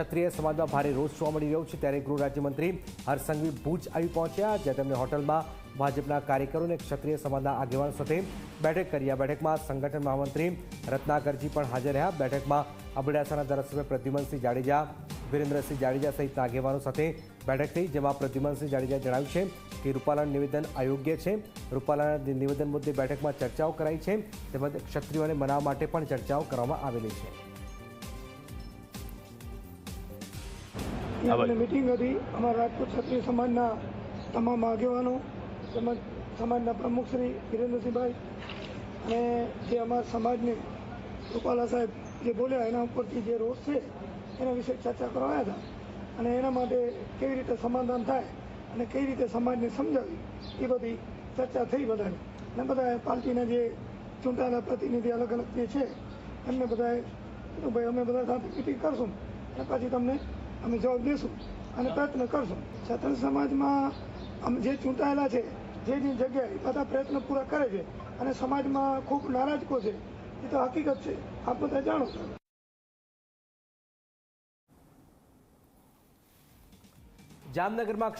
ક્ષત્રિય સમાજમાં ભારે રોષ જોવા મળી રહ્યો છે ત્યારે ગૃહ રાજ્યમંત્રી હરસંઘવી ભુજ આવી પહોંચ્યા જ્યાં તેમણે હોટલમાં ભાજપના કાર્યકરો અને ક્ષત્રિય સમાજના આગેવાનો સાથે બેઠક કરી. આ બેઠકમાં સંગઠન મહામંત્રી રત્નાકરજી પણ હાજર રહ્યા. બેઠકમાં અબડાસાના ધારાસભ્ય પ્રદ્યુમનસિંહ જાડેજા, વિરેન્દ્રસિંહ જાડેજા સહિતના આગેવાનો સાથે બેઠક થઈ, જેમાં પ્રદ્યુમનસિંહ જાડેજાએ જણાવ્યું છે કે રૂપાલાનું નિવેદન અયોગ્ય છે. રૂપાલાના નિવેદન મુદ્દે બેઠકમાં ચર્ચાઓ કરાઈ છે, તેમજ ક્ષત્રિયોને મનાવવા માટે પણ ચર્ચાઓ કરવામાં આવેલી છે. મને મિટિંગ હતી. અમારા રાજકોટ ક્ષત્રિય સમાજના તમામ આગેવાનો તેમજ સમાજના પ્રમુખ શ્રી વિરેન્દ્રસિંહભાઈ અને જે અમારા સમાજને રૂપાલા સાહેબ જે બોલ્યા એના ઉપરથી જે રોષ છે એના વિશે ચર્ચા કરવા આવ્યા હતા. અને એના માટે કેવી રીતે સમાધાન થાય અને કઈ રીતે સમાજને સમજાવી એ બધી ચર્ચા થઈ બધાને. અને બધા પાર્ટીના જે ચૂંટાયેલા પ્રતિનિધિ અલગ અલગ જે છે એમને બધાએ ભાઈ અમે બધા સાથે મિટિંગ કરશું અને પછી તમને અમે જવાબ દઈશું અને પ્રયત્ન કરશું. ક્ષત્રિય સમાજમાં અમે જે ચૂંટાયેલા છે, જે જે જગ્યાએ બધા પ્રયત્ન પૂરા કરે છે અને સમાજમાં ખૂબ નારાજકો છે, એ તો હકીકત છે. આપ બધા જાણો છો. જામનગરમાં